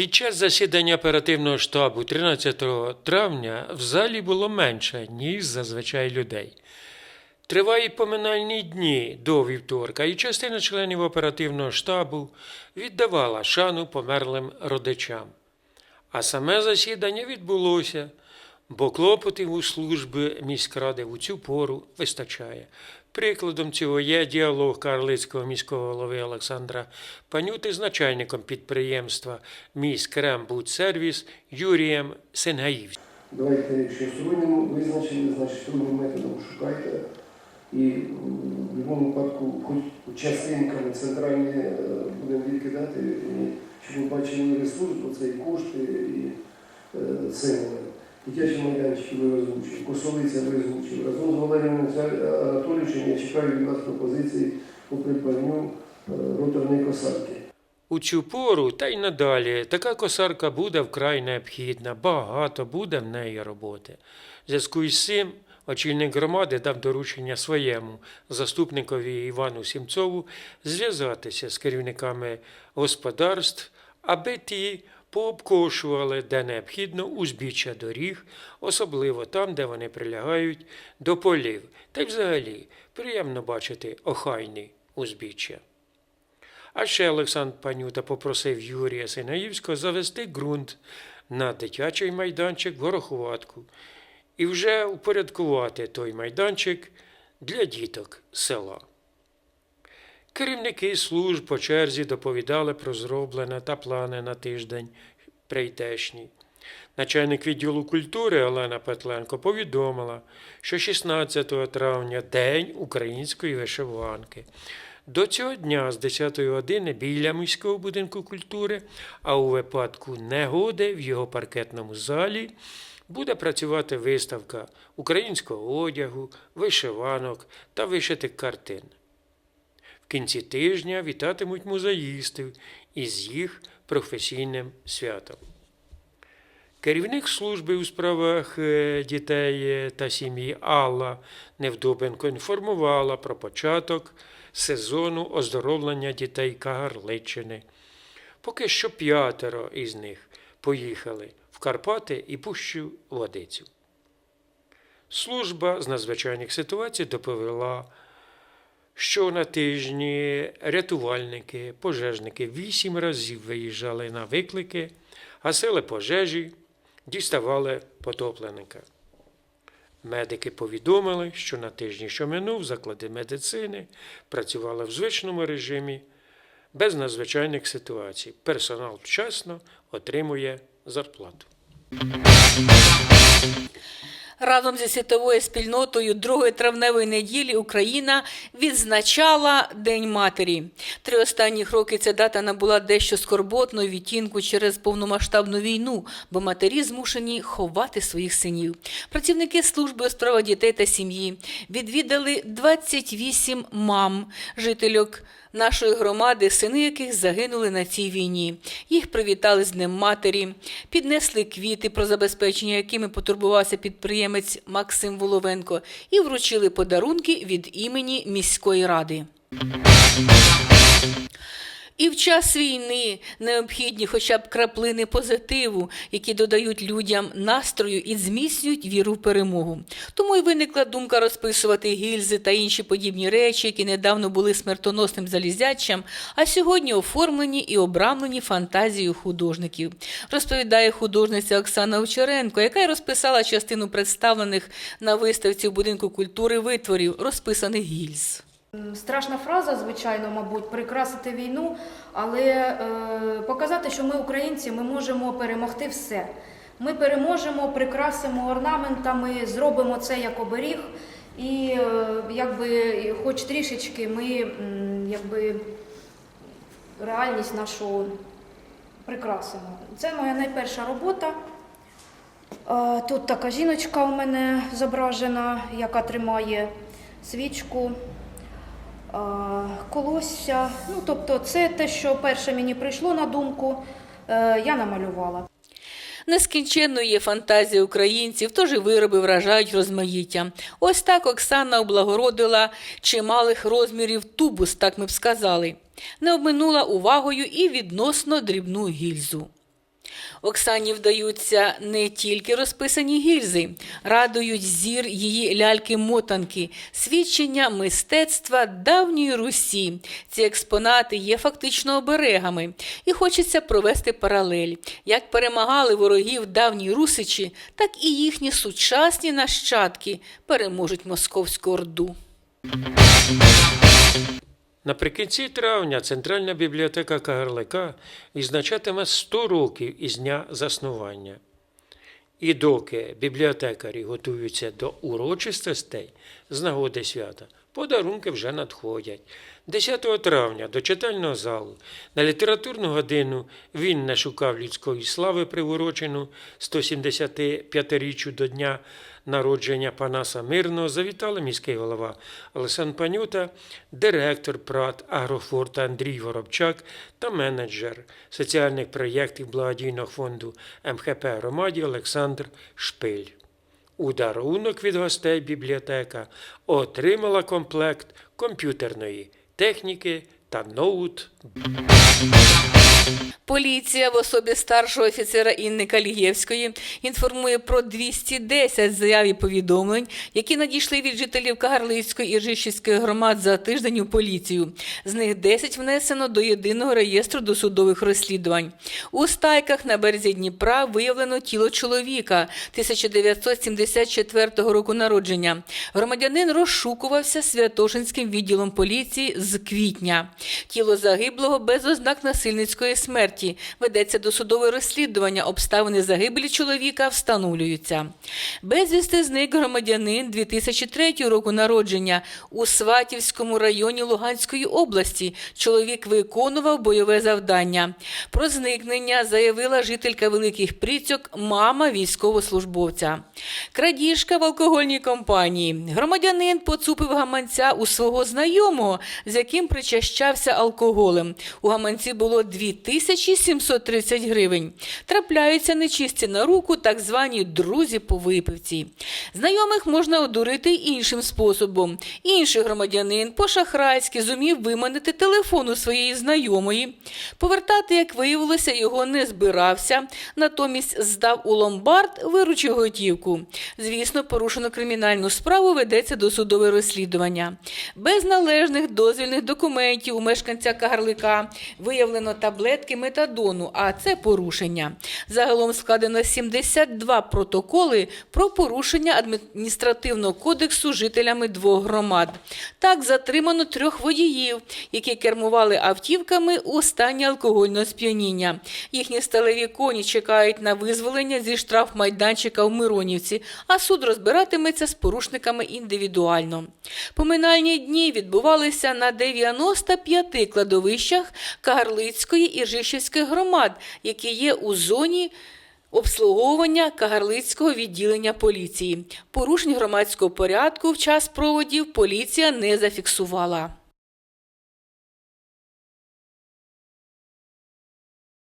Під час засідання оперативного штабу 13 травня в залі було менше, ніж зазвичай людей. Тривають поминальні дні до вівторка, і частина членів оперативного штабу віддавала шану померлим родичам. А саме засідання відбулося, бо клопотів у служби міськради в цю пору вистачає. Прикладом цього є діалог Карлицького міського голови Олександра Панюти з начальником підприємства «Міськрембудсервіс» Юрієм Сенгаївським. Давайте, якщо сьогодні визначили, значить другим методом шукайте. І в будь-якому випадку, хоч частинками центральні е, будемо відкидати, щоб ви бачили ресурс, бо це і кошти, і е, символи. Дитячі майданчики ви озвучили, косовиця ви озвучили. Разом з Валерієм Анатолійовичем я чекаю від вас пропозиції по придбанню е, роторної косарки. У цю пору та й надалі така косарка буде вкрай необхідна, багато буде в неї роботи. В зв'язку із цим очільник громади дав доручення своєму заступникові Івану Сімцову зв'язатися з керівниками господарств, аби ті пообкошували, де необхідно, узбіччя доріг, особливо там, де вони прилягають до полів. Та й взагалі приємно бачити охайні узбіччя. А ще Олександр Панюта попросив Юрія Синаївського завести ґрунт на дитячий майданчик Гороховатку і вже упорядкувати той майданчик для діток села. Керівники служб по черзі доповідали про зроблене та плани на тиждень прийдешній. Начальник відділу культури Олена Петленко повідомила, що 16 травня День української вишиванки. До цього дня з 10 години біля міського будинку культури, а у випадку негоди в його паркетному залі буде працювати виставка українського одягу, вишиванок та вишитих картин. Кінці тижня вітатимуть музеїстів із їх професійним святом. Керівник служби у справах е, дітей та сім'ї Алла Невдобенко інформувала про початок сезону оздоровлення дітей Кагарличини. Поки що п'ятеро із них поїхали в Карпати і Пущу Водицю. Служба з надзвичайних ситуацій доповіла, що на тижні рятувальники, пожежники вісім разів виїжджали на виклики, гасили пожежі, діставали потопленика. Медики повідомили, що на тижні, що минув, заклади медицини працювали в звичному режимі без надзвичайних ситуацій. Персонал вчасно отримує зарплату. Разом зі світовою спільнотою другої травневої неділі Україна відзначала День матері. Три останніх роки ця дата набула дещо скорботного відтінку через повномасштабну війну, бо матері змушені ховати своїх синів. Працівники служби у справах дітей та сім'ї відвідали 28 мам, жительок нашої громади, сини яких загинули на цій війні. Їх привітали з Днем матері, піднесли квіти, про забезпечення якими потурбувався підприємець Максим Воловенко, і вручили подарунки від імені міської ради. І в час війни необхідні хоча б краплини позитиву, які додають людям настрою і зміцнюють віру в перемогу. Тому й виникла думка розписувати гільзи та інші подібні речі, які недавно були смертоносним залізячам, а сьогодні оформлені і обрамлені фантазією художників. Розповідає художниця Оксана Овчаренко, яка й розписала частину представлених на виставці в будинку культури витворів, розписаних гільз. Страшна фраза, звичайно, мабуть, прикрасити війну, але е, показати, що ми українці, ми можемо перемогти все. Ми переможемо, прикрасимо орнаментами, зробимо це як оберіг, і е, якби, хоч трішечки ми якби, реальність нашу прикрасимо. Це моя найперша робота. Е, Тут така жіночка у мене зображена, яка тримає свічку. Колосся. Ну, тобто, це те, що перше мені прийшло на думку, е, я намалювала. Нескінченною є фантазія українців, тож і вироби вражають розмаїттям. Ось так Оксана облагородила чималих розмірів тубус, так ми б сказали. Не обминула увагою і відносно дрібну гільзу. Оксані вдаються не тільки розписані гільзи, радують зір її ляльки-мотанки, свідчення мистецтва давньої Русі. Ці експонати є фактично оберегами, і хочеться провести паралель. Як перемагали ворогів давні русичі, так і їхні сучасні нащадки переможуть московську орду. Наприкінці травня Центральна бібліотека Кагарлика відзначатиме 100 років із дня заснування. І доки бібліотекарі готуються до урочистостей з нагоди свята, подарунки вже надходять. 10 травня до читального залу на літературну годину він не шукав людської слави, приурочену 175-річчю до дня народження Панаса Мирного, завітали міський голова Олександр Панюта, директор ПРАТ Агрофорта Андрій Воробчак та менеджер соціальних проєктів благодійного фонду МХП громаді Олександр Шпиль. У дарунок від гостей бібліотека отримала комплект комп'ютерної техніки та ноут Поліція в особі старшого офіцера Інни Калієвської інформує про 210 заяв і повідомлень, які надійшли від жителів Кагарлицької і Ржищівської громад за тиждень у поліцію. З них 10 внесено до єдиного реєстру досудових розслідувань. У стайках на березі Дніпра виявлено тіло чоловіка 1974 року народження. Громадянин розшукувався Святошинським відділом поліції з квітня. Тіло загиблого без ознак насильницької смерті. Ведеться досудове розслідування. Обставини загибелі чоловіка встановлюються. Безвісти зник громадянин 2003 року народження у Сватівському районі Луганської області. Чоловік виконував бойове завдання. Про зникнення заявила жителька Великих Пріцьок, мама військовослужбовця. Крадіжка в алкогольній компанії. Громадянин поцупив гаманця у свого знайомого, з яким причащався алкоголем. У гаманці було 2730 гривень. Трапляються нечисті на руку так звані друзі по випивці. Знайомих можна одурити іншим способом. Інший громадянин по-шахрайськи зумів виманити телефон у своєї знайомої. Повертати, як виявилося, його не збирався. Натомість здав у ломбард, виручив готівку. Звісно, порушено кримінальну справу, ведеться досудове розслідування. Без належних дозвільних документів у мешканця Кагарлика виявлено таблетки метадону, а це порушення. Загалом складено 72 протоколи про порушення адміністративного кодексу жителями двох громад. Так затримано трьох водіїв, які кермували автівками у стані алкогольного сп'яніння. Їхні сталеві коні чекають на визволення зі штрафмайданчика в Миронівці, а суд розбиратиметься з порушниками індивідуально. Поминальні дні відбувалися на 95 кладовищах Кагарлицької і Ржищівських громад, які є у зоні обслуговування Кагарлицького відділення поліції. Порушень громадського порядку в час проводів поліція не зафіксувала.